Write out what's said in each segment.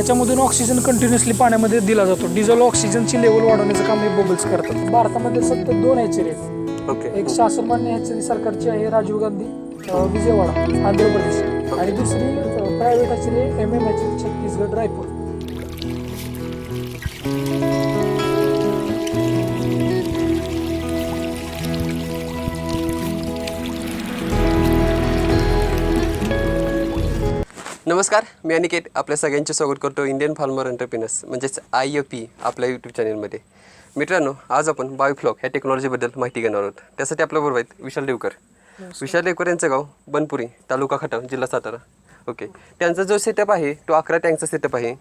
त्याच्यामधून oxygen continuously पाण्यामध्ये दिला जातो. डिझेल ऑक्सिजनची लेवल वाढवण्याचं काम हे बबल्स करतात. भारतामध्ये सध्या दोन हॅचरी आहेत. ओके. एक शासनमान्य हॅचरी सरकारची आहे राजीव गांधी विजयवाडा आंध्र प्रदेश. आणि दुसरी private hatchery M M hatchery Chhattisgarh Raipur. नमस्कार मी अनिकेत. आपल्या सगळ्यांचे स्वागत करतो इंडियन फार्मर एंटरप्रिनर्स म्हणजेच आय एफ पी आपल्या यूट्यूब चॅनलमध्ये मित्रांनो आज आपण बायोफ्लॉक ह्या टेक्नॉलॉजीबद्दल माहिती घेणार आहोत. त्यासाठी आपल्याबरोबर आहेत विशाल देवकर. विशाल देवकर यांचं गाव बनपुरी तालुका खटाव जिल्हा सातारा. ओके त्यांचा जो सेटअप आहे तो अकरा टँकचा सेटअप आहे.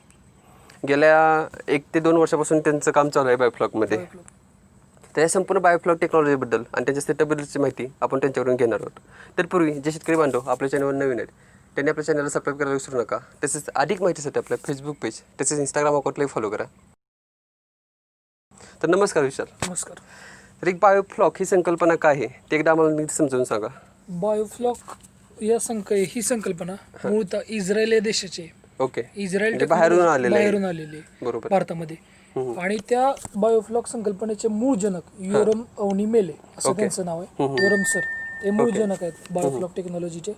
गेल्या एक ते दोन वर्षापासून त्यांचं काम चालू आहे बायोफ्लॉकमध्ये तर या संपूर्ण बायोफ्लॉक टेक्नॉलॉजीबद्दल आणि त्यांच्या सेटअपबद्दलची माहिती आपण त्यांच्याकडून घेणार आहोत. तर पूर्वी जे शेतकरी बांधव आपल्या चॅनलवर नवीन आहेत त्यांनी आपल्या चॅनलला सबस्क्राईब करायला विसरू नका. तसेच अधिक माहितीसाठी आपल्या फेसबुक पेज तसेच इंस्टाग्राम अकाउंटलाही फॉलो करा. तर नमस्कार विशाल. नमस्कार. तर एक बायोफ्लॉक ही संकल्पना काय आहे? ते एकदा आम्हाला नीट समजावून सांगा. बायोफ्लॉक या संक ही संकल्पना मूळतः इस्रायल या देशाची आहे. ओके. इस्रायल म्हणजे बाहेरून आलेलं आहे. बाहेरून आलेली आहे. बरोबर. भारतामध्ये. आणि त्या बायोफ्लॉक संकल्पनेचे मूळ जनक युरम अवनी मेले असं त्यांचं नाव आहे. युरम सर ते मूळ जनक आहेत बायोफ्लॉक टेक्नॉलॉजीचे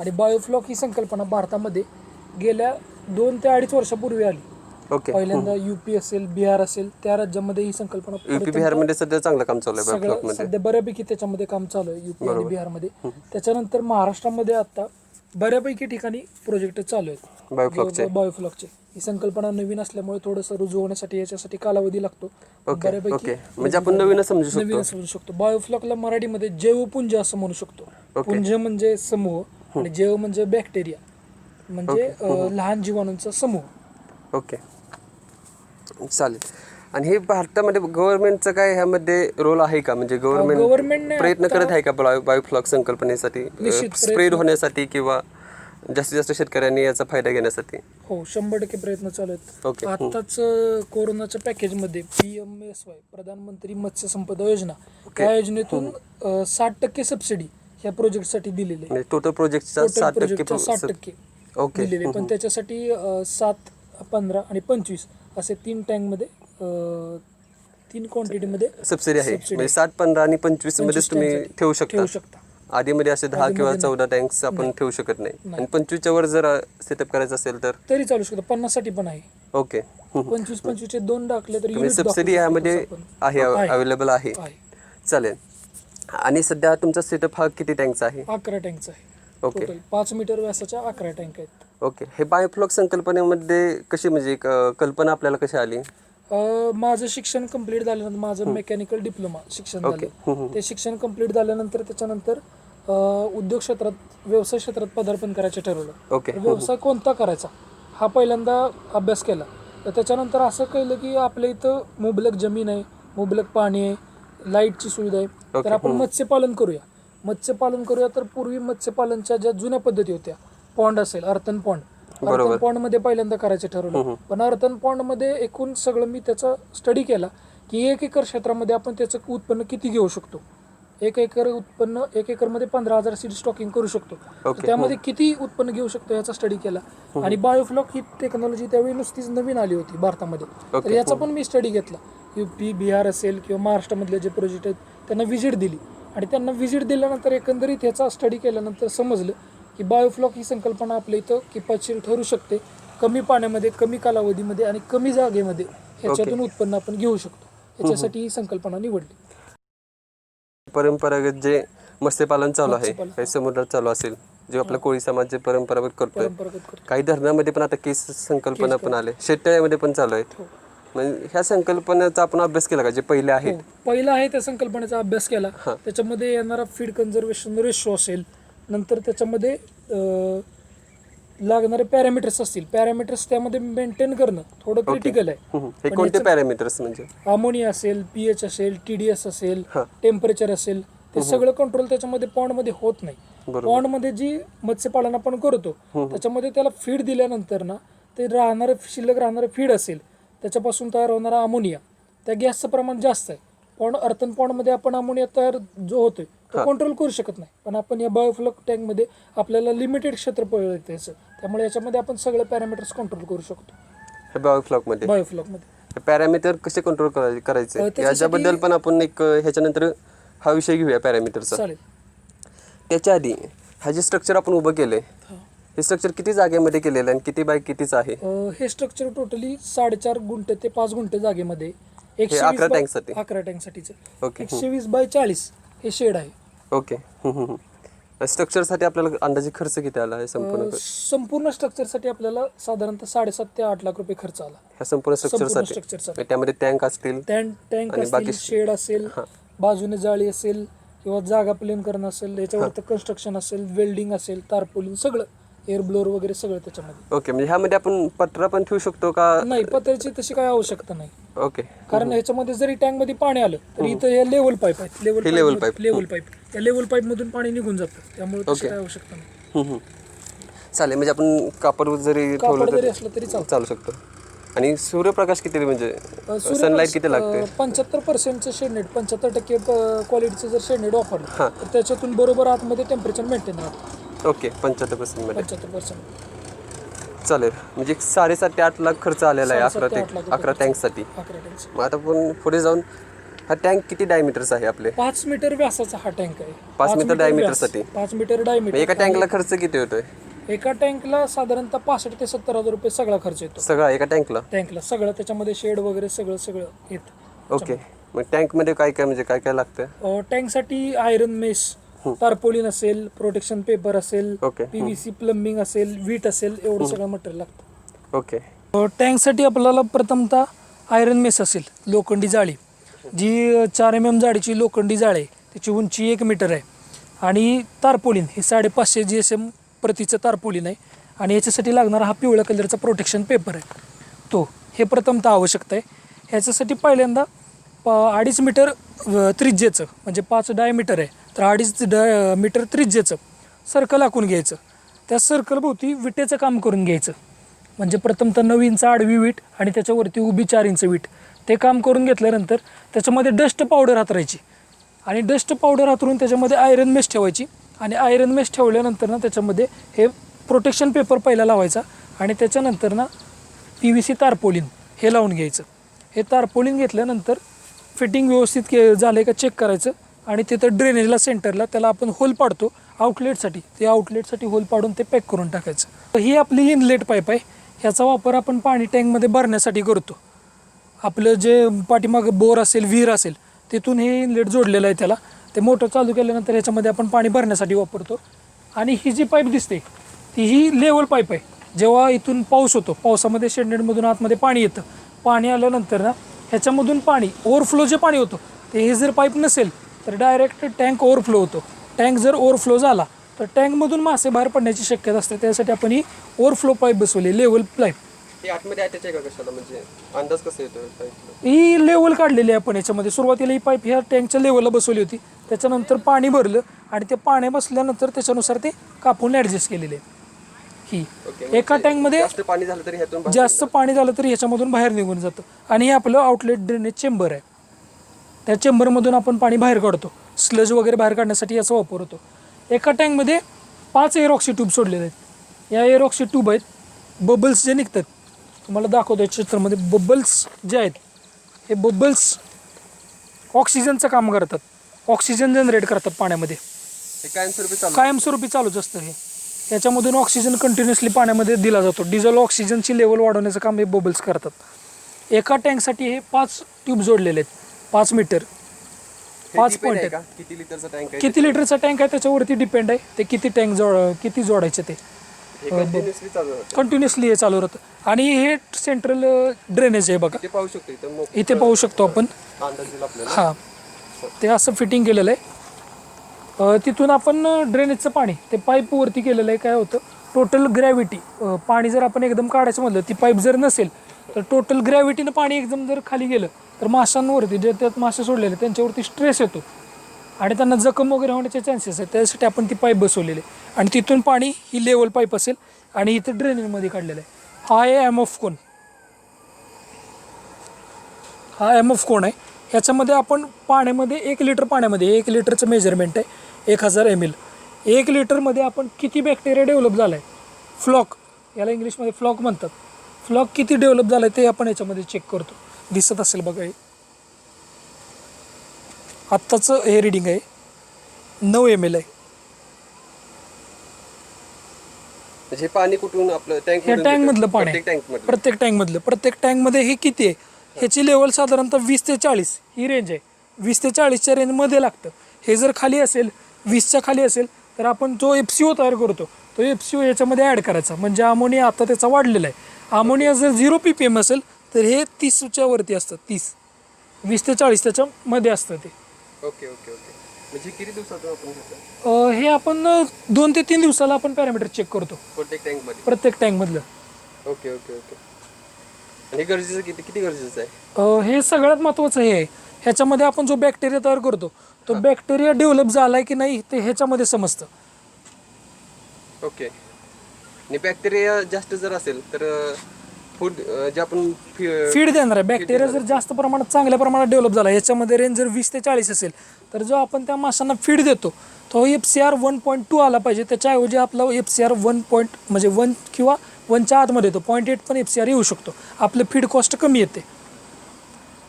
आणि बायोफ्लॉक ही संकल्पना भारतामध्ये गेल्या दोन ते अडीच वर्षापूर्वी आली. ओके. पहिल्यांदा युपी असेल बिहार असेल त्या राज्यामध्ये ही संकल्पना युपी बिहारमध्ये सध्या चांगलं काम चालू आहे सगळं बायोफ्लॉकमध्ये. सध्या बऱ्यापैकी त्याच्यामध्ये काम चालू आहे युपी आणि बिहारमध्ये. त्याच्यानंतर महाराष्ट्रामध्ये आता बऱ्यापैकी ठिकाणी प्रोजेक्ट चालू आहेत. बायोफ्लॉकचे. बायोफ्लॉकचे. ही संकल्पना नवीन असल्यामुळे थोडंसं रुजू होण्यासाठी याच्यासाठी कालावधी लागतो. ओके बऱ्यापैकी ओके. म्हणजे आपण नवीनच समजू शकतो. नवीन समजू शकतो. बायोफ्लॉकला मराठीमध्ये जैवपुंज असं म्हणू शकतो. पुंज म्हणजे समूह. आणि जैव म्हणजे बॅक्टेरिया म्हणजे अं, लहान जीवाणूंचा समूह. ओके. चालेल. आणि हे भारतामध्ये गव्हर्नमेंटचं काय ह्यामध्ये रोल आहे का? म्हणजे गव्हर्नमेंट गव्हर्नमेंटने प्रयत्न करत आहे का बायो बायोफ्लॉक संकल्पनेसाठी? स्प्रेड होण्यासाठी किंवा जास्तीत जास्त शेतकऱ्यांनी याचा फायदा घेण्यासाठी? हो शंभर टक्के प्रयत्न चालू आहेत. आताच कोरोनाच्या पॅकेजमध्ये पी एम एस वाय प्रधानमंत्री मत्स्य संपदा योजना. त्या योजनेतून साठ टक्के सबसिडी ह्या प्रोजेक्टसाठी दिलेली. आहे म्हणजे टोटल प्रोजेक्टचा सात टक्के प्रोजेक्टच्या साठ टक्के ओके. दिलेली. पण त्याच्यासाठी अं, सात पंधरा आणि पंचवीस असे तीन टँकमध्ये अं, तीन क्वांटिटीमध्ये सबसिडी आहे. म्हणजे सात पंधरा आणि पंचवीस मध्येच तुम्ही ठेवू शकता. ठेवू शकता. आधीमध्ये असे दहा किंवा चौदा टँक्स आपण ठेवू शकत नाही. आणि पंचवीसच्या वर जर सेटअप करायचं असेल तर? तरी चालू शकतो. पन्नाससाठी पण आहे. ओके. पंचवीस पंचवीसचे दोन टाकले तर म्हणजे unit सबसिडी दाखवू यामध्ये. आहे अवेलेबल आहे. आहे. चालेल. आणि सध्या तुमचा सेटअप हा किती टँकचा आहे? अकरा टँकचा आहे. ओके टोटल पाच मीटर व्यासाच्या अकरा टँक आहेत. ओके हे बायोफ्लॉक संकल्पनेमध्ये कशी म्हणजे कल्पना आपल्याला कशी आली? अ, माझं शिक्षण कंप्लीट झाल्यानंतर माझं मेकॅनिकल डिप्लोमा शिक्षण झालं. ते शिक्षण कंप्लीट झाल्यानंतर त्याच्यानंतर अ, उद्योग क्षेत्रात व्यवसाय क्षेत्रात पदार्पण करायचं ठरवलं. ओके तर व्यवसाय कोणता करायचा? हा पहिल्यांदा अभ्यास केला. तर त्याच्यानंतर असं कळलं की आपल्या इथं मुबलक जमीन आहे मुबलक पाणी आहे. लाईटची सुविधा आहे. तर आपण मत्स्यपालन करूया. मत्स्यपालन करूया तर पूर्वी मत्स्यपालनच्या ज्या जुन्या पद्धती होत्या पॉन्ड असेल अर्थन पॉन्ड अर्थन पॉन्डमध्ये पहिल्यांदा करायचं ठरवलं. पण अर्थन पॉन्डमध्ये एकूण सगळं मी त्याचा स्टडी केला की एक एकर क्षेत्रामध्ये आपण त्याचं उत्पन्न किती घेऊ शकतो? एक एकर उत्पन्न एक एकरमध्ये पंधरा हजार सीड स्टॉकिंग करू शकतो. तर त्यामध्ये किती उत्पन्न घेऊ शकतो याचा स्टडी केला. आणि बायोफ्लॉक ही टेक्नॉलॉजी त्यावेळी नुसतीच नवीन आली होती भारतामध्ये. तर याचा पण मी स्टडी घेतला. युपी बिहार असेल किंवा महाराष्ट्रामधले जे प्रोजेक्ट आहेत त्यांना व्हिजिट दिली. आणि त्यांना व्हिजिट दिल्यानंतर एकंदरीत याचा स्टडी केल्यानंतर समजलं की बायोफ्लॉक ही संकल्पना आपल्या इथं किफातशीर ठरू शकते. कमी पाण्यामध्ये कमी कालावधीमध्ये आणि कमी जागेमध्ये ह्याच्यातून उत्पन्न आपण घेऊ शकतो. याच्यासाठी ही संकल्पना निवडली. परंपरागत जे मत्स्यपालन चालू आहे काही समुद्रात चालू असेल जे आपला कोळी समाज जे परंपरागत करतोय काही धरणामध्ये पण आता केस संकल्पना पण आले शेततळ्यामध्ये पण चालू आहेत. म्हणजे ह्या संकल्पनेचा आपण अभ्यास केला का? जे पहिले आहेत. हो. पहिला आहे त्या संकल्पनेचा अभ्यास केला. त्याच्यामध्ये येणारा फीड कन्झर्वेशन रेशो असेल नंतर त्याच्यामध्ये अं, लागणारे पॅरामीटर्स असतील. पॅरामीटर्स त्यामध्ये मेंटेन करणं थोडं क्रिटिकल आहे. हे कोणते पॅरामीटर्स म्हणजे? अमोनिया असेल पीएच असेल टीडीएस असेल टेम्परेचर असेल ते सगळं कंट्रोल त्याच्यामध्ये पॉन्डमध्ये होत नाही. पॉन्डमध्ये जी मत्स्यपालन आपण करतो त्याच्यामध्ये त्याला फीड दिल्यानंतर ना ते राहणारं शिल्लक राहणारं फीड असेल. त्याच्यापासून तयार होणारा अमोनिया. त्या गॅसचं प्रमाण जास्त आहे. पण अर्थन पॉन्डमध्ये आपण अमोनिया तयार जो होतोय तो कंट्रोल करू शकत नाही. पण आपण या बायोफ्लॉक टँकमध्ये आपल्याला लिमिटेड क्षेत्रफळ आहे त्याचं त्यामुळे याच्यामध्ये आपण सगळे पॅरामीटर्स कंट्रोल करू शकतो. बायोफ्लॉकमध्ये बायोफ्लॉकमध्ये पॅरामीटर कसे कंट्रोल करायचे? याच्याबद्दल पण आपण एक ह्याच्यानंतर हा विषय घेऊया पॅरामीटरचा चालेल. त्याच्या आधी हा जे स्ट्रक्चर आपण उभं केलंय हा. स्ट्रक्चर किती जागेमध्ये केलेलं आहे आणि किती बाय कितीच आहे? अं, हे स्ट्रक्चर टोटली साडेचार गुंठे ते पाच गुंठे जागेमध्ये एकशे अकरा वीस बाय- टँकसाठी? अकरा टँकसाठीचं ओके. एकशे वीस बाय चाळीस हे शेड आहे. ओके. स्ट्रक्चरसाठी आपल्याला अंदाजे खर्च किती आला आहे संपूर्ण अं, संपूर्ण स्ट्रक्चरसाठी आपल्याला साधारणतः साडेसात ते आठ लाख रुपये खर्च आला. ह्या संपूर्ण संपूर्ण स्ट्रक्चरसाठी स्ट्रक्चरसाठी त्यामध्ये टँक असतील टँक टँक आणि बाकी शेड असेल बाजूने जाळी असेल किंवा जागा प्लेन करणं असेल याच्यावरती कन्स्ट्रक्शन असेल वेल्डिंग असेल तारपोलिंग सगळं. एअर ब्लोअर वगैरे सगळं त्याच्यामध्ये. ओके म्हणजे ह्यामध्ये आपण पत्रा पण ठेवू शकतो का? नाही पत्र्याची तशी काय आवश्यकता नाही. ओके. कारण ह्याच्यामध्ये जरी टँकमध्ये पाणी आलं तर इथं हे लेवल पाईप आहेत. हे level level pipe. Pipe. Level pipe. त्या लेवल पाईप मधून पाणी निघून जातं. त्यामुळे तशी Okay. काय आवश्यकता नाही. हम्म, हम्म. चालेल म्हणजे आपण कापड जरी ठेवलं कापड जरी तर असलं तरी चालतं. चालू शकतो. आणि सूर्यप्रकाश किती म्हणजे सनलाईट किती लागते? पंच्याहत्तर पर्सेंटचं शेडनेट पंच्याहत्तर टक्के क्वालिटीचं जर शेडनेट वापरलं तर त्याच्यातून बरोबर आतमध्ये टेम्परेचर मेंटेन राहतं ओके पंच्याहत्तर पर्सेंटमध्ये. पंच्याहत्तर पर्सेंट चालेल. म्हणजे एक साडेसात ते आठ लाख खर्च आलेला आहे अकरा साडेसात ते टँक आठ लाख रुपये अकरा टँकसाठी अकरा मग आता आपण पुढे जाऊन हा टँक किती डायमीटरचा आहे आपले? पाच मीटर व्यासाचा हा टँक आहे. पाच मीटर व्यास, diameterसाठी? पाच मीटर मग डायमीटर एका टँकला खर्च किती होतोय? एका टँकला साधारणतः पासष्ट ते सत्तर हजार रुपये सगळा खर्च येतो. सगळा एका टँकला टँकला सगळं त्याच्यामध्ये शेड वगैरे सगळं सगळं येतं. ओके. मग टँकमध्ये काय काय म्हणजे काय काय लागतं? टँकसाठी आयरन मेस तारपोलिन असेल प्रोटेक्शन पेपर असेल ओके पीव्हीसी प्लंबिंग असेल वीट असेल एवढं सगळं मटेरियल लागतं. ओके टँकसाठी आपल्याला प्रथमतः आयरन मेस असेल लोखंडी जाळी. जी चार एम एम जाळीची लोखंडी जाळी आहे त्याची उंची एक मीटर आहे. आणि तारपोलिन हे साडेपाचशे जी एस एम प्रतीचं तारपोलिन आहे. आणि याच्यासाठी लागणारा हा पिवळ्या कलरचा प्रोटेक्शन पेपर आहे. तो हे प्रथमतः आवश्यकता आहे. ह्याच्यासाठी पहिल्यांदा प अडीच मीटर अ, त्रिज्येचं म्हणजे पाच डायमीटर आहे. तर अडीच ड मीटर त्रिज्येचं सर्कल आखून घ्यायचं. त्या सर्कलभोवती विटेचं काम करून घ्यायचं. म्हणजे प्रथमतः नऊ इंच आडवी वीट आणि त्याच्यावरती उभी चार इंच वीट. ते काम करून घेतल्यानंतर त्याच्यामध्ये डस्ट पावडर हातरायची. आणि डस्ट पावडर हातरून त्याच्यामध्ये आयरन मेस ठेवायची. आणि आयरन मेश ठेवल्यानंतर ना त्याच्यामध्ये हे प्रोटेक्शन पेपर पहिला लावायचा. आणि त्याच्यानंतर ना पी व्ही सी तारपोलिन हे लावून घ्यायचं. हे तारपोलिन घेतल्यानंतर फिटिंग व्यवस्थित के झालं आहे का चेक करायचं. आणि तिथं ड्रेनेजला सेंटरला त्याला आपण होल पाडतो. आउटलेटसाठी ते आउटलेटसाठी होल पाडून ते पॅक करून टाकायचं. ही आपली इनलेट पाईप आहे. ह्याचा वापर आपण पाणी टँकमध्ये भरण्यासाठी करतो. आपलं जे पाठीमागं बोर असेल विहीर असेल तिथून हे इनलेट जोडलेलं आहे त्याला. ते मोटर चालू केल्यानंतर ह्याच्यामध्ये आपण पाणी भरण्यासाठी वापरतो. आणि ही जी पाईप दिसते ती ही लेवल पाईप आहे. जेव्हा इथून पाऊस होतो पावसामध्ये शेडनेटमधून आतमध्ये पाणी येतं. पाणी आल्यानंतर ना ह्याच्यामधून पाणी ओव्हरफ्लो जे पाणी होतं ते हे जर पाईप नसेल तर डायरेक्ट टँक ओव्हरफ्लो होतो. टँक जर ओव्हरफ्लो झाला तर टँकमधून मासे बाहेर पडण्याची शक्यता असते. त्यासाठी आपण ही ओव्हरफ्लो पाईप बसवली लेवल पाईप हे म्हणजे पाईपला ही लेवल काढलेली आहे आपण याच्यामध्ये. सुरुवातीला ही पाईप ह्या टँकच्या लेवलला बसवली होती. त्याच्यानंतर पाणी भरलं आणि ते पाणी बसल्यानंतर त्याच्यानुसार ते कापून ॲडजस्ट केलेले ही. एका टँकमध्ये पाणी झालं तरी जास्त पाणी झालं तरी ह्याच्यामधून बाहेर निघून जातं. आणि हे आपलं आउटलेट ड्रेनेज चेंबर आहे. त्या चेंबरमधून आपण पाणी बाहेर काढतो. स्लज वगैरे बाहेर काढण्यासाठी याचा वापर होतो. एका टँकमध्ये पाच एरॉक्सी ट्यूब सोडलेले आहेत. या एरॉक्सी ट्यूब आहेत बबल्स जे निघतात तुम्हाला दाखवतो या चित्रामध्ये बबल्स जे आहेत हे बबल्स ऑक्सिजनचं काम करतात. ऑक्सिजन जनरेट करतात पाण्यामध्ये. कायमस्वरूपी चालू कायमस्वरूपी चालूच असतं हे. याच्यामधून ऑक्सिजन कंटिन्युअसली पाण्यामध्ये दिला जातो. डिझेल ऑक्सिजनची लेवल वाढवण्याचं काम हे बबल्स करतात. एका टँकसाठी हे पाच ट्यूब जोडलेले आहेत. पाच मीटर. पाच पॉईंट आहे किती लिटरचा टँक आहे किती लिटरचा टँक आहे त्याच्यावरती डिपेंड आहे. ते किती टँक जोड किती जोडायचे ते. कंटिन्युअसली हे चालू राहतं. आणि हे सेंट्रल ड्रेनेज आहे बघा. ते पाहू शकतो इथं पाहू शकतो आपण. हां. ते असं फिटिंग केलेलं आहे. तिथून आपण ड्रेनेजचं पाणी ते पाईपवरती केलेलं आहे. काय होतं? टोटल ग्रॅव्हिटी पाणी जर आपण एकदम काढायचं म्हटलं ती पाईप जर नसेल तर टोटल ग्रॅव्हिटीनं पाणी एकदम जर खाली गेलं तर माशांवरती जे त्यात मासे सोडलेले त्यांच्यावरती स्ट्रेस येतो. आणि त्यांना जखम वगैरे होण्याचे चान्सेस आहेत. त्यासाठी आपण ती पाईप बसवलेली आहे. आणि तिथून पाणी ही लेवल पाईप असेल आणि इथे ड्रेनेजमध्ये काढलेलं आहे. हा आहे एम ऑफ कोन हा एम एफ कोन आहे. ह्याच्यामध्ये आपण पाण्यामध्ये एक लिटर पाण्यामध्ये एक लिटरचं मेजरमेंट आहे. एक हजार एम एल एक लिटरमध्ये आपण किती बॅक्टेरिया डेव्हलप झाला आहे फ्लॉक याला इंग्लिशमध्ये फ्लॉक म्हणतात. फ्लॉक किती डेव्हलप झालाय ते आपण याच्यामध्ये चेक करतो. दिसत असेल बघा हे. आत्ताचं हे रिडिंग आहे. नऊ एम एल आहे. हे पाणी कुठून आपलं टँक हे टँक मधलं पाणी आहे. टँक मधलं. प्रत्येक टँक मधलं. प्रत्येक टँकमध्ये हे किती आहे? ह्याची लेवल साधारणतः वीस ते चाळीस ही रेंज आहे. वीस ते चाळीसच्या रेंजमध्ये लागतं. हे जर खाली असेल वीसच्या खाली असेल तर आपण जो एफ सी ओ तयार करतो तो एफ सी ओ याच्यामध्ये ॲड करायचा. म्हणजे अमोनिया आता त्याचा वाढलेला आहे. अमोनिया जर झिरो पी पी एम असेल तर हे तीसच्या वरती असतं तीस. वीस ते चाळीस त्याच्यामध्ये असतं ते. Okay okay okay. म्हणजे किती अं, हे आपण अं, दोन ते तीन दिवसाला आपण पॅरामीटर चेक करतो. प्रत्येक टँकमध्ये प्रत्येक टँकमधलं ओके ओके ओके. आणि हे गरजेचं किती किती गरजेचं आहे? अ, हे सगळ्यात महत्त्वाचं हे आहे. ह्याच्यामध्ये आपण जो बॅक्टेरिया तयार करतो तो बॅक्टेरिया डेव्हलप झालाय की नाही ते ह्याच्यामध्ये समजतं. ओके. आणि बॅक्टेरिया जास्त जर असेल तर फूड जे आपण फि- फीड देणार आहे. बॅक्टेरिया जर जास्त प्रमाणात चांगल्या प्रमाणात डेव्हलप झाला याच्यामध्ये रेंज जर वीस ते चाळीस असेल तर जो आपण त्या माशांना फीड देतो तो F C R one point two आला पाहिजे. त्याच्याऐवजी आपला F C R one point म्हणजे वन किंवा वनच्या आतमध्ये येतो. पॉईंट एट पण एफ सी आर येऊ शकतो. आपलं फीड कॉस्ट कमी येते.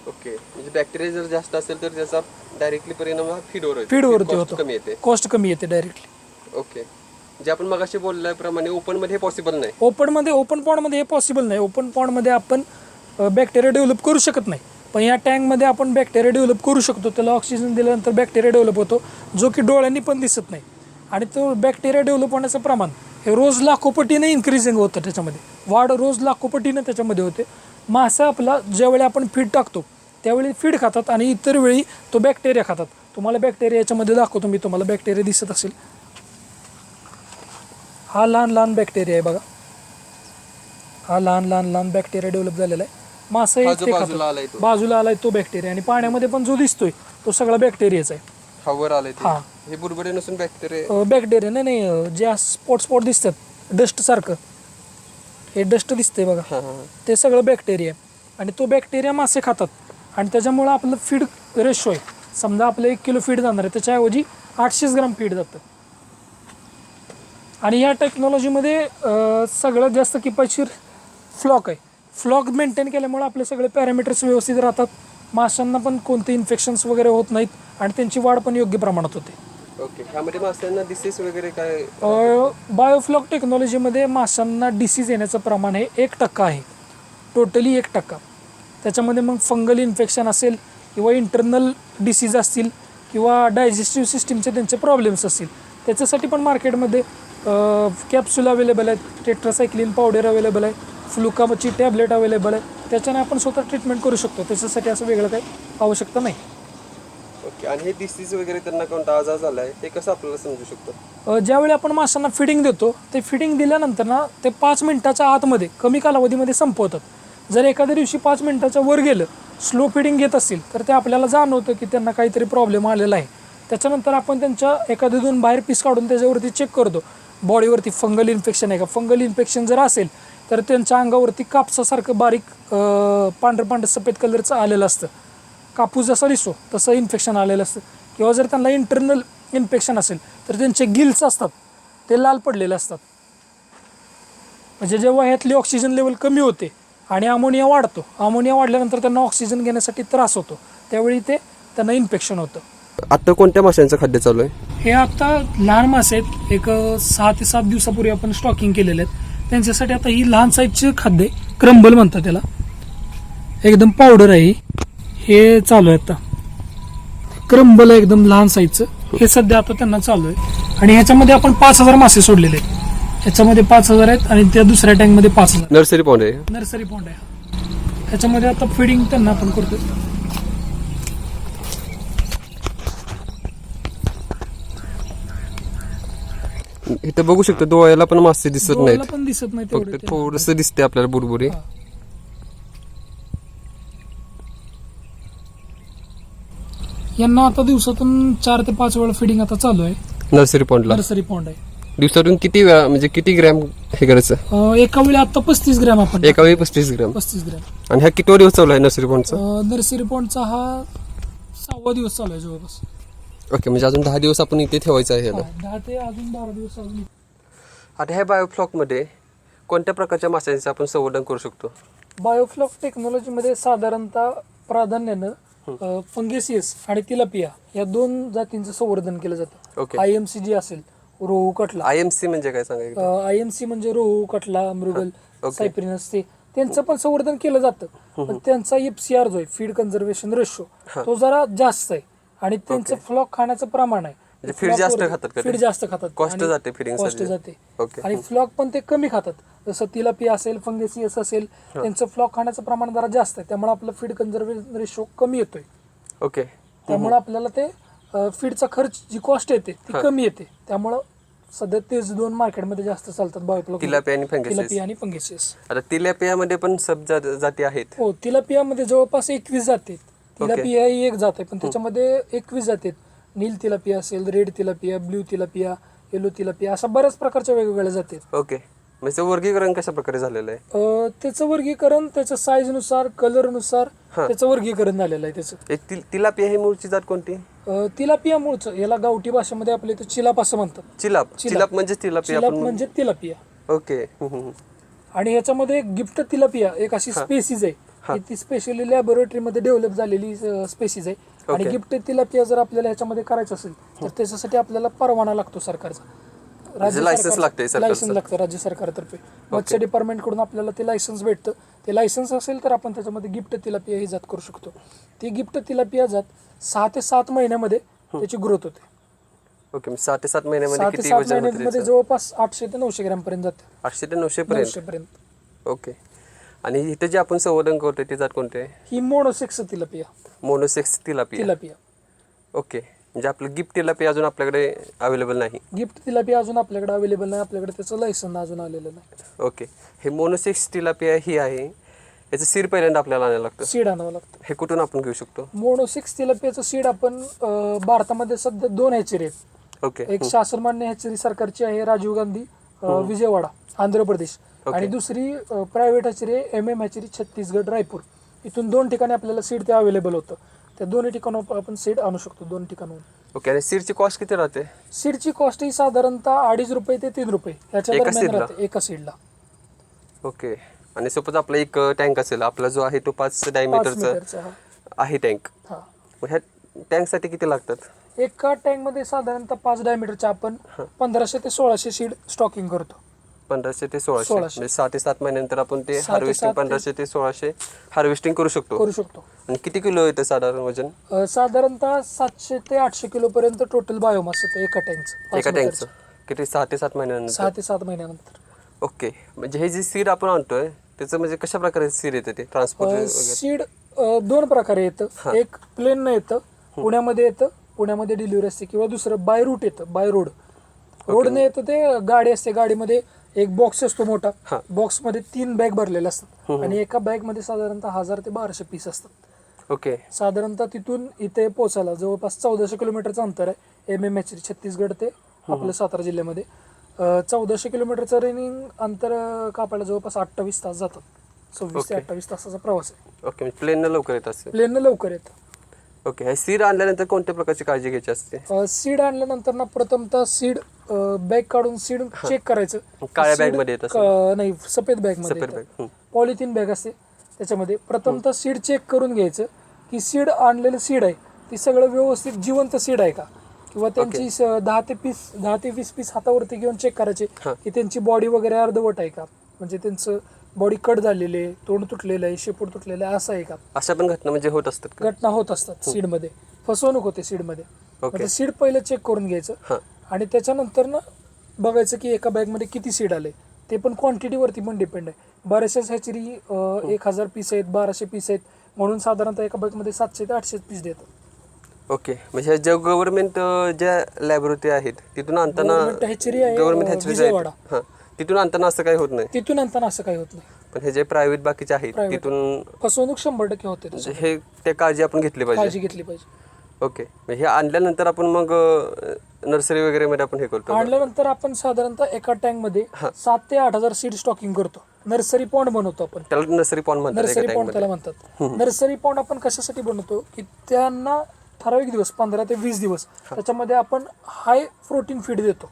ओके म्हणजे बॅक्टेरिया जर जास्त असेल तर त्याचा डायरेक्टली परिणाम हा फीडवर Feed cost होतो. कमी येते. कॉस्ट कमी येते डायरेक्टली ओके जे आपण मगाशी बोलल्याप्रमाणे ओपनमध्ये हे पॉसिबल नाही. ओपनमध्ये ओपन पॉन्डमध्ये हे पॉसिबल नाही. ओपन पॉन्डमध्ये आपण बॅक्टेरिया डेव्हलप करू शकत नाही. पण या टँकमध्ये आपण बॅक्टेरिया डेव्हलप करू शकतो. त्याला ऑक्सिजन दिल्यानंतर बॅक्टेरिया डेव्हलप होतो जो की डोळ्यांनी पण दिसत नाही. आणि तो बॅक्टेरिया डेव्हलप होण्याचं प्रमाण हे रोज लाखोपटीने इन्क्रीजिंग होतं त्याच्यामध्ये. वाढ रोज लाखोपटीने त्याच्यामध्ये होते. मासा आपला ज्यावेळी आपण फीड टाकतो त्यावेळी फीड खातात आणि इतर वेळी तो बॅक्टेरिया खातात. तुम्हाला बॅक्टेरिया याच्यामध्ये दाखवतो मी तुम्हाला बॅक्टेरिया दिसत असेल. हा लहान लहान बॅक्टेरिया आहे बघा. हा लहान लहान लहान बॅक्टेरिया डेव्हलप झालेला आहे. मासा हा एक जो ते बाजूला खातो. आलाय तो. बाजूला आलाय तो बॅक्टेरिया आणि पाण्यामध्ये पण जो दिसतोय तो सगळा बॅक्टेरियाचा आहे. हवर आलाय ते. हा. हे बुरबुडे नसून बॅक्टेरिया बॅक्टेरिया नाही नाही अं, जे स्पॉट स्पॉट दिसतात डस्ट सारखं. हे डस्ट दिसतंय बघा. हा हा ते सगळं बॅक्टेरिया आहे. आणि तो बॅक्टेरिया मासे खातात. आणि त्याच्यामुळं आपलं फीड रेशो आहे. समजा आपलं एक किलो फीड जाणार आहे त्याच्याऐवजी आठशेच ग्राम फीड जातं. आणि या टेक्नॉलॉजीमध्ये सगळ्यात जास्त किफायतशीर फ्लॉक आहे. फ्लॉक मेंटेन केल्यामुळे आपले सगळे पॅरामीटर्स व्यवस्थित राहतात. माशांना पण कोणते इन्फेक्शन्स वगैरे होत नाहीत आणि त्यांची वाढ पण योग्य प्रमाणात होते. ओके ह्यामध्ये मास्यांना डिसीज वगैरे काय बायोफ्लॉक टेक्नॉलॉजीमध्ये माशांना डिसीज येण्याचं प्रमाण हे एक टक्का आहे. टोटली एक टक्का. त्याच्यामध्ये मग फंगल इन्फेक्शन असेल किंवा इंटरनल डिसीज असतील किंवा डायजेस्टिव्ह सिस्टीमचे त्यांचे प्रॉब्लेम्स असतील त्याच्यासाठी पण मार्केटमध्ये कॅप्सूल अवेलेबल आहेत. टेट्रासायक्लिन पावडर अवेलेबल आहे. फ्लुकाची टॅबलेट अवेलेबल आहे. त्याच्याने आपण स्वतः ट्रीटमेंट करू शकतो. त्याच्यासाठी असं वेगळं काही आवश्यकता नाही. ओके आणि हे डिसीज वगैरे त्यांना कोणता आजार झालाय हे कसं आपल्याला समजू शकतो? ज्यावेळी आपण माशांना फिडिंग देतो ते फिडिंग दिल्यानंतर ना ते पाच मिनिटाच्या आतमध्ये कमी कालावधीमध्ये संपवतात. जर एखाद्या दिवशी पाच मिनिटाच्या वर गेलं स्लो फिडिंग घेत असतील तर ते आपल्याला जाणवतं की त्यांना काहीतरी प्रॉब्लेम आलेला आहे. त्याच्यानंतर आपण त्यांच्या एखाद्या दोन बाहेर पीस काढून त्याच्यावरती चेक करतो. बॉडीवरती फंगल इन्फेक्शन आहे का? फंगल इन्फेक्शन जर असेल तर त्यांच्या अंगावरती कापसासारखं बारीक पांढरं पांढरं सफेद कलरचं आलेलं असतं. कापूस जसा दिसतो तसं इन्फेक्शन आलेलं असतं. किंवा जर त्यांना इंटरनल इन्फेक्शन असेल तर त्यांचे गिल्स असतात ते लाल पडलेले असतात. म्हणजे जेव्हा ह्यातली ऑक्सिजन लेवल कमी होते आणि अमोनिया वाढतो अमोनिया वाढल्यानंतर त्यांना ऑक्सिजन घेण्यासाठी त्रास होतो त्यावेळी ते त्यांना इन्फेक्शन होतं. आता कोणत्या माशांचं खाद्य चालू आहे? हे आता लहान मासे आहेत. एक अ, सहा ते सात दिवसापूर्वी आपण स्टॉकिंग केलेले आहेत. त्यांच्यासाठी आता ही लहान साईजचे खाद्य क्रंबल म्हणतात त्याला. एकदम पावडर आहे ही. हे चालू आहे आता. क्रंबल आहे एकदम लहान साईजचं हे सध्या आता त्यांना चालू आहे. आणि ह्याच्यामध्ये आपण पाच हजार मासे सोडलेले आहेत. ह्याच्यामध्ये पाच हजार आहेत आणि त्या दुसऱ्या टँकमध्ये पाच हजार. नर्सरी पॉन्ड आहे. नर्सरी पॉन्ड आहे ह्याच्यामध्ये आता फिडिंग त्यांना आपण करतो इथं बघू शकतो डोळ्याला पण मासे दिसत डोळ्याला नाहीत पण दिसत नाही फक्त थोडस दिसते आपल्याला बुरबुरी. हा. यांना आता दिवसातून चार ते पाच वेळा फिडिंग आता चालू आहे. नर्सरी पॉन्डला नर्सरी पॉन्ड आहे. दिवसातून किती वेळा म्हणजे किती ग्रॅम हे करायचं? अं, एका वेळी आता पस्तीस ग्रॅम आपण एका वेळी पस्तीस ग्रॅम. पस्तीस ग्रॅम. आणि ह्या किती दिवस चालू आहे नर्सरी अं, नर्सरी पॉन्डचा हा सहावा दिवस चालू आहे जवळपास. ओके म्हणजे अजून दहा दिवस आपण इथे ठेवायचं आहे ह्याला. हा, दहा ते अजून बारा दिवस अजून आता ह्या बायोफ्लॉकमध्ये कोणत्या प्रकारच्या माशांचं आपण संवर्धन करू शकतो? बायोफ्लॉक टेक्नॉलॉजीमध्ये साधारणतः प्राधान्यानं फंगेसियस आणि तिलापिया या दोन जातींचं संवर्धन केलं जातं. आय एम सी जी असेल rohu catla. I M C म्हणजे काय सांगा आय एम सी म्हणजे रोहू कटला मृगल. सायप्रिनस ते त्यांचं पण संवर्धन केलं जातं. पण त्यांचा एफ सी आर जो आहे फीड कन्झर्वेशन रेशो. तो जरा जास्त आहे. आणि त्यांचं फ्लॉक खाण्याचं प्रमाण आहे. म्हणजे feed जास्त खातात का ते? फीड जास्त खातात. Cost आणि जाते feeding cost साठी. जाते. आणि फ्लॉक पण ते कमी खातात. जसं तिलापिया असेल फंगेसियस असेल त्यांचं फ्लॉक खाण्याचं प्रमाण जरा जास्त आहे. त्यामुळे आपलं फीड कन्झर्वेशन रेशो कमी येतोय. ओके. त्यामुळे आपल्याला ते फीडचा खर्च जी कॉस्ट येते ती कमी येते. त्यामुळं सध्या तेच दोन मार्केटमध्ये जास्त चालतात बायोफ्लॉक तिलापिया आणि फंगेसिस तिलापिया आणि फंगेसियस आता तिलापियामध्ये पण सब जाती आहेत. हो तिलापियामध्ये जवळपास एकवीस जाती तिलापिया ही एक जात आहे पण त्याच्यामध्ये एकवीस जाती आहेत. नील तिलापिया असेल red tilapia blue tilapia yellow tilapia अशा बऱ्याच प्रकारच्या वेगवेगळ्या जाती आहेत. ओके म्हणजे ते वर्गीकरण कशा प्रकारे झालेलं आहे? त्याचं वर्गीकरण त्याच्या साईजनुसार कलरनुसार त्याचं वर्गीकरण झालेलं आहे त्याचं. एक ति तिलापिया ही मूळची जात कोणती? तिलापिया मूळचं. याला गावठी भाषेमध्ये आपल्या इथं चिलाप असं म्हणतात. चिलाप. चिलाप. म्हणजे तिलापिया चिलाप म्हणजे तिलापिया ओके हम्म. आणि याच्यामध्ये गिफ्ट तिलापिया एक अशी स्पेसीज आहे. की ती स्पेशली लॅबोरेटरीमध्ये डेव्हलप झालेली स्पेसीज आहे. आणि. गिफ्ट तिलापिया जर आपल्याला ह्याच्यामध्ये करायचं असेल तर त्याच्यासाठी आपल्याला परवाना लागतो सरकारचा. म्हणजे सरकारचं. लायसन्स लागतं राज्य सरकारतर्फे. मत्स्य डिपार्टमेंटकडून आपल्याला ते लायसन्स भेटतं. ते लायसन्स असेल तर आपण त्याच्यामध्ये गिफ्ट तिलापिया ही जात करू शकतो. ती गिफ्ट तिलापिया जात सहा ते सात महिन्यामध्ये त्याची ग्रोथ होते. ओके मग सहा ते सात महिन्यामध्ये किती वजन? जवळपास आठशे ते नऊशे ग्रॅम पर्यंत जाते. आठशे ते नऊशे पर्यंत? ओके आणि इथं जे आपण संवर्धन करतोय ती जात कोणते? ही monosex tilapia. Monosex tilapia. Tilapia. Okay. म्हणजे आपलं गिफ्ट तिलापिया अजून आपल्याकडे अवेलेबल नाही. गिफ्ट तिलापिया अजून आपल्याकडे अवेलेबल नाही आपल्याकडे त्याचं लायसन अजून आलेलं नाही. ओके. हे मोनोसेक्स तिलापिया ही आहे. याचं सीड पहिल्यांदा आपल्याला आणायला लागतं. सीड आणावं लागतं. हे कुठून आपण घेऊ शकतो? मोनोसिक्स तिलापियाचं सीड आपण अं, भारतामध्ये सध्या दोन हॅचरी आहेत ओके. एक शासनमान्य हॅचरी सरकारची आहे राजीव गांधी अं, विजयवाडा आंध्र प्रदेश. आणि दुसरी private hatchery M M hatchery Chhattisgarh Raipur. इथून दोन ठिकाणी आपल्याला सीड ते अवेलेबल होतं. त्या दोन्ही ठिकाणं आपण सीड आणू शकतो दोन ठिकाणून. ओके आणि सीडची कॉस्ट किती राहते? सीडची कॉस्ट ही साधारणतः अडीच रुपये ते तीन रुपये. याच्या एका दरम्यान? राहते एका सीडला ओके आणि सपोज आपला एक टँक असेल आपला जो आहे तो पाच डायमीटरचा मीटरचा. आहे टँक हा. ह्या टँकसाठी किती लागतात? एका टँकमध्ये साधारणतः पाच डायमीटरचे आपण पंधराशे ते सोळाशे सीड स्टॉकिंग करतो. पंधराशे ते सोळाशे. सोळाशे. म्हणजे सहा ते सात महिन्यानंतर आपण ते सहा ते हार्वेस्टिंग सात ते- पंधराशे ते सोळाशे हार्वेस्टिंग करू शकतो. करू शकतो. आणि किती किलो येतं साधारण वजन? अ, साधारणतः सातशे ते आठशे किलो पर्यंत टोटल बायोमास येतं एका टँकचं एका टँकचं किती? सहा ते सात महिन्यानंतर. सहा ते सात महिन्यानंतर. ओके. म्हणजे हे जे सीड आपण आणतोय त्याचं म्हणजे कशा प्रकारे सीड येतं ते? ट्रान्सपोर्ट वगैरे? सीड दोन प्रकारे येतं. एक प्लेन न येतं पुण्यामध्ये येतं पुण्यामध्ये डिलिव्हरी असते किंवा दुसरं बाय रूट येतं बाय रोड रोडने येतं ते गाडी असते गाडीमध्ये एक बॉक्स असतो मोठा. हा. बॉक्समध्ये तीन बॅग भरलेले असतात. आणि एका बॅगमध्ये साधारणतः हजार ते बाराशे पीस असतात. ओके. साधारणतः तिथून इथे पोचायला जवळपास चौदाशे किलोमीटरचं अंतर आहे. एम एम एच छत्तीसगड ते आपलं सातारा जिल्ह्यामध्ये. अं, चौदाशे किलोमीटरचं रनिंग अंतर अं, कापायला जवळपास अठ्ठावीस तास जातात. सव्वीस ते अठ्ठावीस तासाचा प्रवास आहे. ओके म्हणजे प्लेननं लवकर येत असेल. प्लेननं लवकर येतं. ओके हे सीड आणल्यानंतर कोणत्या प्रकारची काळजी घ्यायची असते? सीड आणल्यानंतर ना प्रथमतः सीड बॅग काढून सीड चेक करायचं. काळ्या bag मध्ये येत क- नाही सफेद बॅगमध्ये सफेद येतं. bag. पॉलिथिन बॅग असते त्याच्यामध्ये. प्रथमतः सीड चेक करून घ्यायचं की सीड आणलेलं सीड आहे ती सगळं व्यवस्थित जिवंत सीड आहे का? किंवा त्यांची स- दहा ते पीस दहा ते वीस पीस हातावरती घेऊन चेक करायचे हा. की त्यांची बॉडी वगैरे अर्धवट आहे का? म्हणजे त्यांचं बॉडी कट झालेले आहे तोंड तुटलेलं आहे शेपूट तुटलेलं आहे असं आहे का? अशा पण घटना म्हणजे होत असतात का? घटना होत असतात सीडमध्ये. फसवणूक होते सीडमध्ये. सीड पहिलं चेक करून घ्यायचं. हां. आणि त्याच्यानंतर ना बघायचं की एका बॅगमध्ये किती सीड आले. ते पण क्वांटिटीवरती पण डिपेंड आहे. बऱ्याचशाच ह्याची एक हजार पीस आहेत बाराशे पीस आहेत. म्हणून साधारणतः एका बॅगमध्ये सातशे ते आठशे पीस देतात. ओके. म्हणजे ह्या ज्या गव्हर्नमेंट ज्या लॅबोरेटरी आहेत तिथून आणताना Government hatchery आहे, गव्हर्नमेंट अं, हॅचरी विजयवाडा. हां. तिथून आणताना असं काही होत नाही. तिथून आणताना असं काही होत नाही. पण हे जे प्रायव्हेट बाकीचे आहेत Private. तिथून फसवणूक शंभर टक्के होते हे ते काळजी आपण घेतली पाहिजे. काळजी घेतली पाहिजे. ओके. हे आणल्यानंतर आपण मग नर्सरी वगैरे मध्ये आपण हे करतो. आणल्यानंतर आपण साधारणतः एका टँकमध्ये सात ते आठ हजार सीड स्टॉकिंग करतो. नर्सरी पॉन्ड बनवतो आपण. त्याला नर्सरी पॉन म्हणतात एका नर्सरी पॉन्ड. त्याला म्हणतात. नर्सरी पॉन्ड आपण कशासाठी बनवतो? की त्यांना ठराविक दिवस पंधरा ते वीस दिवस त्याच्यामध्ये आपण हाय प्रोटीन फीड देतो.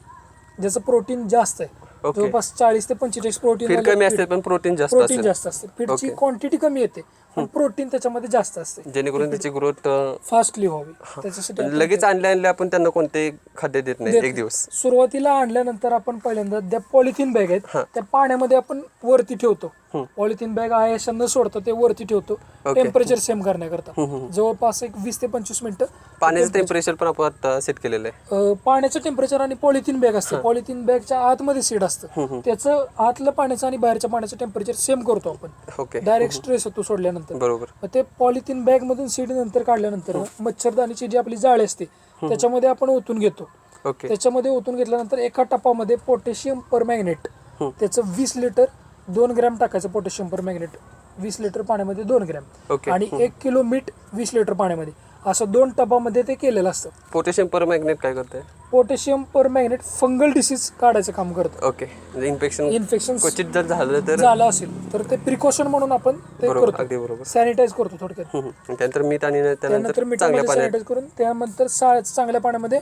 ज्याचं प्रोटीन जास्त आहे. जवळपास चाळीस ते पंचेचाळीस प्रोटीन फीड कमी असते पण प्रोटीन जास्त प्रोटीन असेल. जास्त असते. फीडची क्वांटिटी कमी येते पण प्रोटीन त्याच्यामध्ये जास्त असते. जेणेकरून त्याची ग्रोथ फास्टली व्हावी. त्याच्यासाठी आपण लगेच आणल्या आणल्या आपण त्यांना कोणते खाद्य देत नाही एक दिवस. सुरुवातीला आणल्यानंतर आपण पहिल्यांदा त्या पॉलिथिन बॅग आहेत त्या पाण्यामध्ये आपण वरती ठेवतो. पॉलिथिन बॅग आहे अशा न सोडता ते वरती ठेवतो. टेम्परेचर सेम करण्याकरता. जवळपास एक वीस ते पंचवीस मिनिटं पाण्याचं टेम्परेचर पण आपण सेट केलेलं आहे. पाण्याचं टेम्परेचर आणि पॉलिथिन बॅग असते. पॉलिथिन बॅगच्या आतमध्ये सीड असतं. त्याचं आतलं पाण्याचं आणि बाहेरच्या पाण्याचं टेम्परेचर सेम करतो आपण. डायरेक्ट स्ट्रेस होतो सोडल्यानंतर. बरोबर. ते पॉलिथिन बॅग मधून सीड नंतर काढल्यानंतर मच्छरदाणीची जी आपली जाळी असते त्याच्यामध्ये आपण ओतून घेतो. त्याच्यामध्ये ओतून घेतल्यानंतर एका टपामध्ये पोटॅशियम पर मॅग्नेट त्याचं वीस लिटर दोन ग्रॅम टाकायचं पोटॅशियम पर मॅग्नेट. वीस लिटर पाण्यामध्ये दोन ग्रॅम. आणि एक किलो मीठ वीस लिटर पाण्यामध्ये. असं दोन टपामध्ये ते केलेलं असतं. पोटॅशियम पर मॅग्नेट काय करते potassium permanganate fungal disease काढायचं काम करतं. ओके म्हणजे इन्फेक्शन इन्फेक्शन क्वचित जर झालं तर झालं असेल तर ते प्रिकॉशन म्हणून आपण ते बरोबर करतो. अगदी बरोबर. सॅनिटाईज करतो थोडक्यात. हम्म, हम्म. त्यानंतर मीठ आणि त्यानंतर त्यानंतर चांगल्या मिठामध्ये पाण्यात सॅनिटाईज करून त्यानंतर सा- चांगल्या पाण्यामध्ये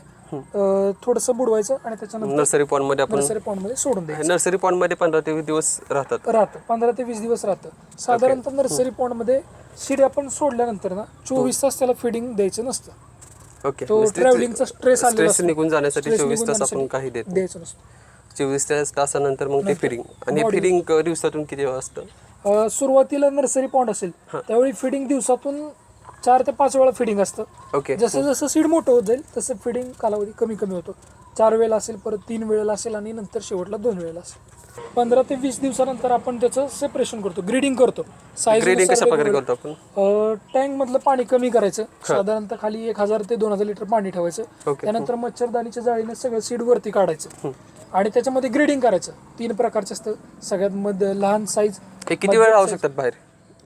थोडस बुडवायचं आणि त्याच्यानंतर नर्सरी पॉन्डमध्ये आपण नर्सरी पॉन्डमध्ये सोडून द्यायचं. नर्सरी पॉन्डमध्ये पंधरा ते वीस दिवस राहतात. राहतं. पंधरा ते वीस दिवस राहतं. साधारणतः नर्सरी पॉन्डमध्ये सीड आपण सोडल्यानंतर ना चोवीस तास त्याला फिडिंग द्यायचं नसतं. ओके तो ट्रॅव्हलिंगचा स्ट्रेस आलेला स्ट्रेस असतो. निघून जाण्यासाठी Stress चोवीस निघून तास आपण जाण्यासाठी काही देत नाही. द्यायचं नसतं. चोवीस तास तासानंतर मग ते फिडिंग आणि फिडिंग दिवसातून किती वेळा असतं? अं, सुरुवातीला नर्सरी पॉन्ड असेल त्यावेळी फिडिंग दिवसातून चार ते पाच वेळा फिडिंग असतं. ओके जसं जसं सीड मोठं होत जाईल तसं फिडिंग कालावधी कमी कमी होतो. चार वेळेला असेल परत तीन वेळेला असेल आणि नंतर शेवटला दोन वेळेला असेल. पंधरा ते वीस दिवसानंतर आपण त्याचं सेपरेशन करतो ग्रीडिंग करतो. साईज ग्रेडिंग कशा प्रकारे करतो. आपण? टँक मधलं पाणी कमी करायचं. साधारणतः खाली एक हजार ते दोन हजार लिटर पाणी ठेवायचं. ओके. त्यानंतर मच्छरदाणीच्या जाळीने सगळं सीड वरती काढायचं. आणि त्याच्यामध्ये ग्रेडिंग करायचं. तीन प्रकारचे असतं. सगळ्यात मध्ये लहान साईज हे किती वेळ राहू शकतात बाहेर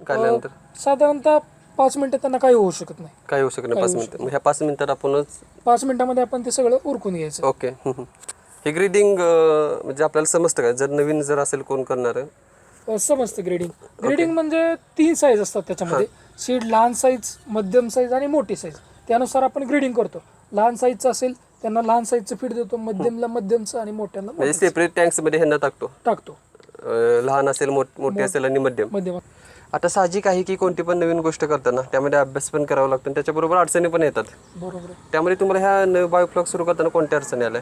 काढल्यानंतर? साधारणतः पाच मिनिटं त्यांना काही होऊ शकत नाही. काय होऊ शकत नाही पाच मिनिटं. मग ह्या पाच मिनिटात आपणच पाच मिनिटामध्ये आपण ते सगळं उरकून घ्यायचं. ओके. हम्म, हम्म. हे ग्रेडिंग म्हणजे आपल्याला समजतं का? जर नवीन जर असेल कोण करणार? समजतं ग्रेडिंग. ग्रेडिंग म्हणजे तीन साईज असतात त्याच्यामध्ये. सीड लहान साईज मध्यम साईज आणि मोठी साईज त्यानुसार आपण ग्रेडिंग करतो. लहान साईजचं असेल त्यांना लहान साईजचं फीड देतो. मध्यमला मध्यमचं आणि मोठ्यांना म्हणजे सेपरेट टँक्समध्ये ह्यांना टाकतो? टाकतो. लहान असेल मोठ असेल आणि मध्यम. मध्यम. आता साहजिक आहे की कोणती पण नवीन गोष्ट करताना त्यामध्ये अभ्यास पण करावा लागतो आणि त्याच्याबरोबर अडचणी पण येतात. बरोबर. त्यामध्ये तुम्हाला ह्या बायोफ्लॉग सुरू करताना कोणत्या अडचणी आल्या?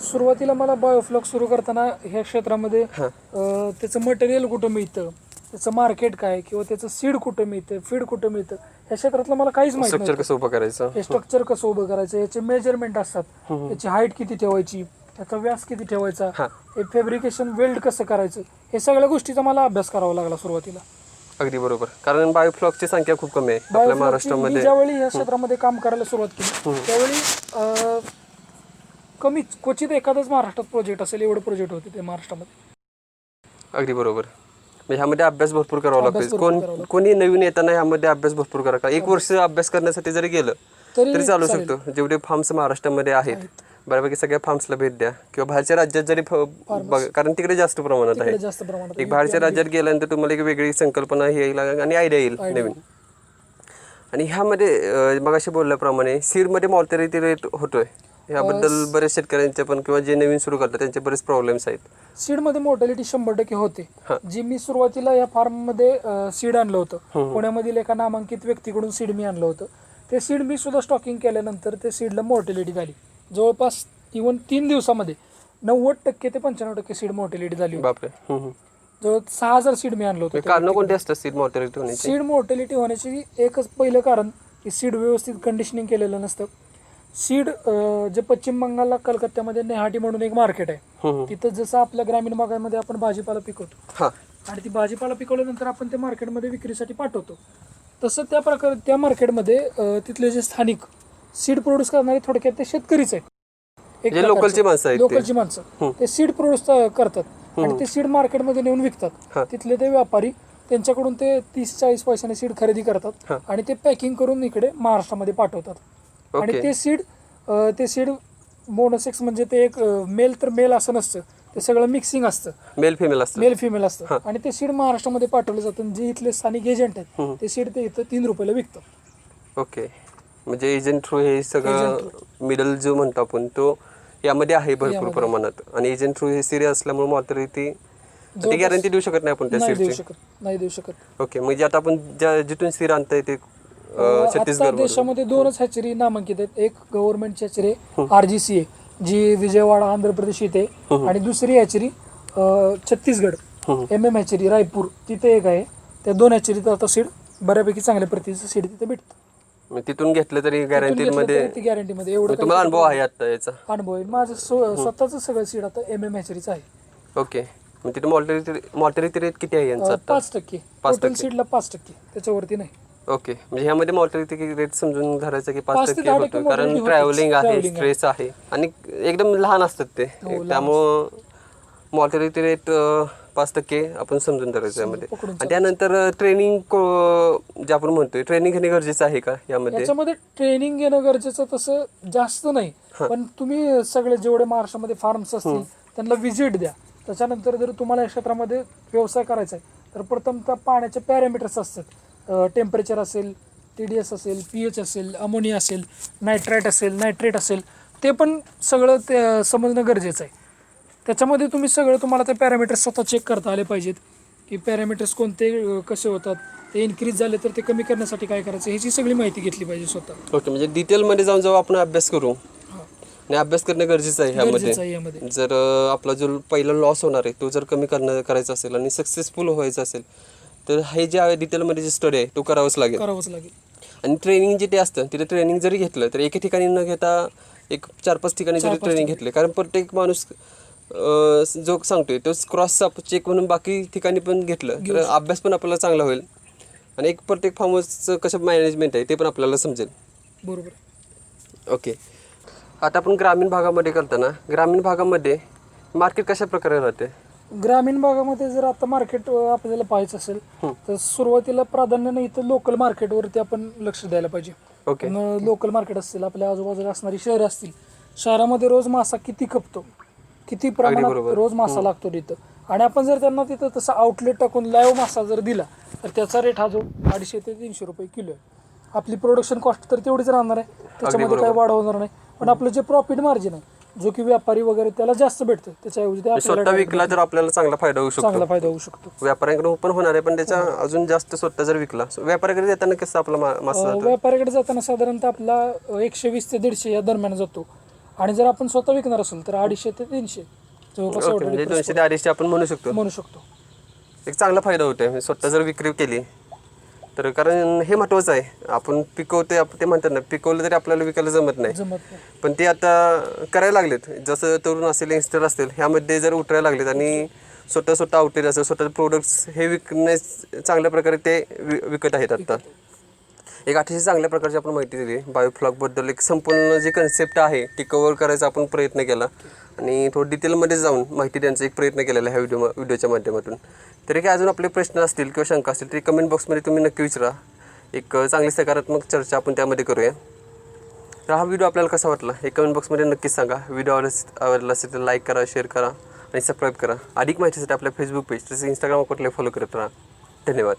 सुरुवातीला मला बायोफ्लॉक सुरू करताना ह्या क्षेत्रामध्ये अ, त्याचं मटेरियल कुठं मिळतं? त्याचं मार्केट काय? किंवा त्याचं सीड कुठं मिळतं? फीड कुठं मिळतं? ह्या क्षेत्रातलं मला काहीच माहीत स्ट्रक्चर कसं उभं करायचं? हे स्ट्रक्चर कसं उभं करायचं? याचे मेजरमेंट असतात. याची हाईट किती ठेवायची? त्याचा व्यास किती ठेवायचा? हा. हे फॅब्रिकेशन वेल्ड कसं करायचं? हे सगळ्या गोष्टीचा मला अभ्यास करावा लागला सुरुवातीला. अगदी बरोबर. कारण बायोफ्लॉगची संख्या खूप कमी आहे. आपल्या Biofloc ची मी महाराष्ट्रामध्ये. ज्यावेळी या क्षेत्रामध्ये काम करायला सुरुवात केली त्यावेळी अं, कमी क्वचित एखादाच महाराष्ट्रात प्रोजेक्ट असेल एवढं प्रोजेक्ट होते ते महाराष्ट्रामध्ये. अगदी बरोबर. म्हणजे ह्यामध्ये अभ्यास भरपूर करावा अभ्यास लागतो भरपूर कोण करावा कोणी नवीन येताना ह्यामध्ये अभ्यास भरपूर करा. एक वर्ष अभ्यास करण्यासाठी जरी गेलं तरी तरी चालू. शकतो. जेवढे फार्म्स महाराष्ट्रामध्ये आहेत बऱ्यापैकी सगळ्या फार्म्सला भेट द्या. किंवा बाहेरच्या राज्यात जरी फ- बघा कारण तिकडे जास्त प्रमाणात आहे. तिकडे जास्त प्रमाणात एक बाहेरच्या राज्यात गेल्यानंतर तुम्हाला एक वेगळी संकल्पना ही येईल आणि आयडिया येईल नवीन. आणि ह्यामध्ये मग असे बोलल्याप्रमाणे सीडमध्ये मॉर्टॅलिटी रेट होतोय. ह्याबद्दल बरेच शेतकऱ्यांचे पण किंवा जे नवीन सुरू करतात त्यांचे बरेच प्रॉब्लेम्स आहेत. सीडमध्ये मोर्टॅलिटी शंभर टक्के होते. जी मी सुरुवातीला या फार्ममध्ये सीड आणलं होतं. पुण्यामधील एका नामांकित व्यक्तीकडून सीड मी आणलं होतं. ते सीड मी सुद्धा स्टॉकिंग केल्यानंतर ते सीडला मोर्टॅलिटी झाली. जवळपास इवन तीन दिवसामध्ये नव्वद टक्के ते पंच्याण्णव टक्के सीड मोर्टॅलिटी झाली होती. बापरे. हम्म, हम्म. जवळ सहा हजार सीड मी आणलं होतं कारण कोणते असतात सीड मॉर्टॅलिटी होण्याची? सीड मोर्टॅलिटी होण्याची एकच पहिलं कारण की सीड व्यवस्थित कंडिशनिंग केलेलं नसतं. सीड जे पश्चिम बंगालला कलकत्त्यामध्ये नेहाटी म्हणून एक मार्केट आहे. हम्म, तिथं जसं आपल्या ग्रामीण भागामध्ये आपण भाजीपाला पिकवतो. हा. आणि ती भाजीपाला पिकवल्यानंतर आपण ते मार्केटमध्ये विक्रीसाठी पाठवतो. तसं त्या प्रकार त्या मार्केटमध्ये अं, तिथले जे स्थानिक सीड प्रोड्यूस करणारे थोडक्यात ते शेतकरीच आहेत. लोकलची माणसं आहेत ते. लोकलची माणसं. ते सीड प्रोड्यूस करतात. आणि ते सीड मार्केटमध्ये नेऊन हा. विकतात तिथले ते व्यापारी त्यांच्याकडून ते तीस चाळीस पैशाने सीड खरेदी हा. करतात आणि ते पॅकिंग करून इकडे महाराष्ट्रामध्ये पाठवतात. आणि. ते सीड ते सीड मोनोसेक्स म्हणजे ते एक मेल तर मेल असं नसतं. ते सगळं मिक्सिंग असतं. मेल फिमेल असतात मेल फिमेल असतं. आणि ते सीड महाराष्ट्रामध्ये पाठवलं जातं जे इथले स्थानिक एजंट आहेत ते सीड ते इथं तीन रुपयाला विकतात. ओके. म्हणजे एजंट थ्रू हे सगळं मिडल जो म्हणतो आपण तो यामध्ये आहे भरपूर प्रमाणात. आणि एजंट थ्रू हे सिरी असल्यामुळे मॉर्टॅलिटी ती गॅरंटी देऊ शकत नाही आपण त्या नाही देऊ शकत. नाही देऊ शकत. ओके. म्हणजे आता आपण ज्या जिथून सीर आणताय ते आता छत्तीसगड देशामध्ये दोनच हॅचरी नामांकित आहेत. एक गव्हर्नमेंटची हॅचरी आर जी सी आहे जी विजयवाडा आंध्र प्रदेश इथे आहे. आणि दुसरी hatchery Chhattisgarh M M hatchery Raipur तिथे एक आहे. त्या दोन हॅचरीत आता सीड बऱ्यापैकी चांगल्या प्रतीचं सीड तिथे भेटतं. मग तिथून घेतलं तरी गॅरंटी मध्ये गॅरंटीमध्ये एवढं मग तुम्हाला अनुभव आहे आता याचा? अनुभव आहे. माझं स्व- स्वतःचं सगळं सीड आता एम एम हॅचरीचं आहे. ओके. मग तिथे रेट किती आहे यांचा अं, आता? पाच टक्के. टोटल सीडला पाच टक्के. त्याच्यावरती नाही. ओके. म्हणजे ह्यामध्ये मॉर्टॅलिटी रेट समजून धरायचं की पाच टक्के होतं कारण. ट्रॅव्हलिंग आहे. स्ट्रेस आहे. आणि एकदम लहान असतात ते. हो, त्यामुळं मॉर्टॅलिटी रेट पाच टक्के आपण समजून धरायचं यामध्ये. आणि त्यानंतर ट्रेनिंग जे आपण म्हणतोय ट्रेनिंग घेणे गरजेचं आहे का यामध्ये? याच्यामध्ये ट्रेनिंग घेणं गरजेचं तसं जास्त नाही. पण तुम्ही सगळे जेवढे महाराष्ट्रामध्ये फार्म्स असतील त्यांना व्हिजिट द्या. त्याच्यानंतर जर तुम्हाला या क्षेत्रामध्ये व्यवसाय करायचा आहे तर प्रथमतः पाण्याचे पॅरामीटर्स असतात. टेम्परेचर असेल टी डी एस असेल पी एच असेल अमोनिया असेल नायट्राईट असेल नायट्रेट असेल ते पण सगळं ते समजणं गरजेचं आहे. त्याच्यामध्ये तुम्ही सगळं तुम्हाला ते पॅरामीटर्स स्वतः चेक करता आले पाहिजेत की पॅरामीटर्स कोणते कसे होतात ते इन्क्रीज झाले तर ते कमी करण्यासाठी काय करायचं ह्याची सगळी माहिती घेतली पाहिजे स्वतः. ओके म्हणजे डिटेलमध्ये जाऊन जेव्हा आपण अभ्यास करू आणि अभ्यास करणं गरजेचं आहे ह्यामध्ये यामध्ये. जर आपला जो पहिला लॉस होणार आहे तो जर कमी करणं करायचा असेल आणि सक्सेसफुल व्हायचं असेल तर हे जे डिटेलमध्ये जे स्टडी आहे तो करावाच लागेल. करावंच लागेल. आणि ट्रेनिंग जिथे असतं तिथे ट्रेनिंग जरी घेतलं तर एका ठिकाणी न घेता एक चार पाच ठिकाणी जरी ट्रेनिंग घेतलं कारण प्रत्येक माणूस अं, जो सांगतोय तो क्रॉस चेक म्हणून बाकी ठिकाणी पण घेतलं तर अभ्यास पण आपल्याला चांगला होईल. आणि एक प्रत्येक फार्म हाऊसचं कसं मॅनेजमेंट आहे ते पण आपल्याला समजेल. बरोबर. ओके. आता आपण ग्रामीण भागामध्ये करताना ग्रामीण भागामध्ये मार्केट कशा प्रकारे राहते? ग्रामीण भागामध्ये जर आता मार्केट आपल्याला पाहायचं असेल तर सुरुवातीला प्राधान्याने इथं लोकल मार्केटवरती आपण लक्ष द्यायला पाहिजे. ओके लोकल मार्केट असतील आपल्या आजूबाजूला असणारी शहरं असतील शहरामध्ये रोज मासा किती खपतो? किती प्रमाणात रोज मासा लागतो तिथं? आणि आपण जर त्यांना तिथं तसं आउटलेट टाकून लाईव्ह मासा जर दिला तर त्याचा रेट हा जो अडीचशे ते तीनशे रुपये किलो आहे. आपली प्रोडक्शन कॉस्ट तर तेवढीच राहणार आहे. त्याच्यामध्ये काही वाढ होणार नाही. पण आपलं जे प्रॉफिट मार्जिन आहे जो की व्यापारी वगैरे त्याला जास्त भेटतं त्याच्याऐवजी ते आपल्याला स्वतः विकला तर आपल्याला चांगला फायदा होऊ शकतो. चांगला फायदा होऊ शकतो. व्यापाऱ्यांकडे पण होणार आहे पण त्याचा अजून जास्त स्वतः जर विकला व्यापाऱ्याकडे देताना कसं आपला मा- मासा अं, व्यापाऱ्याकडे जाताना साधारणतः आपला एकशे वीस ते दीडशे या दरम्यान जातो. आणि जर आपण स्वतः विकणार असेल तर अडीचशे ते तीनशे जवळपास ओके, एवढं म्हणजे दोनशे ते अडीचशे आपण म्हणू शकतो. म्हणू शकतो. एक चांगला फायदा होतोय म्हणजे स्वतः जर विक्री केली तर कारण हे महत्वाचं आहे. आपण पिकवतोय आप- ते म्हणतात ना पिकवलं तरी आपल्याला विकायला जमत नाही. जमत नाही. पण ते आता करायला लागलेत. जसं तरुण असेल यंगस्टर असतील ह्यामध्ये जर उतरायला लागलेत आणि स्वतः स्वतः आउटलेट असेल स्वतः प्रोडक्ट्स हे विकण्यास चांगल्या प्रकारे ते वि- विकत आहेत आता. एक अतिशय चांगल्या प्रकारची आपण माहिती दिली. बायोफ्लॉकबद्दल एक संपूर्ण जी कन्सेप्ट आहे ती कवर करायचा आपण प्रयत्न केला. आणि थोडं डिटेलमध्ये जाऊन माहिती द्यायचा एक प्रयत्न केलेला आहे ह्या व्हिडिओ व्हिडिओच्या माध्यमातून. तरी काही अजून आपले प्रश्न असतील किंवा शंका असतील तरी कमेंट बॉक्समध्ये तुम्ही नक्की विचारा. एक चांगली सकारात्मक चर्चा आपण त्यामध्ये करूया. तर हा व्हिडिओ आपल्याला कसा वाटला? हे कमेंट बॉक्समध्ये नक्कीच सांगा. व्हिडिओ आवडला आवडला असेल तर लाईक करा शेअर करा आणि सबस्क्राईब करा. अधिक माहितीसाठी आपल्या फेसबुक पेज तसेच इंस्टाग्राम अकाउंटला फॉलो करत राहा. धन्यवाद.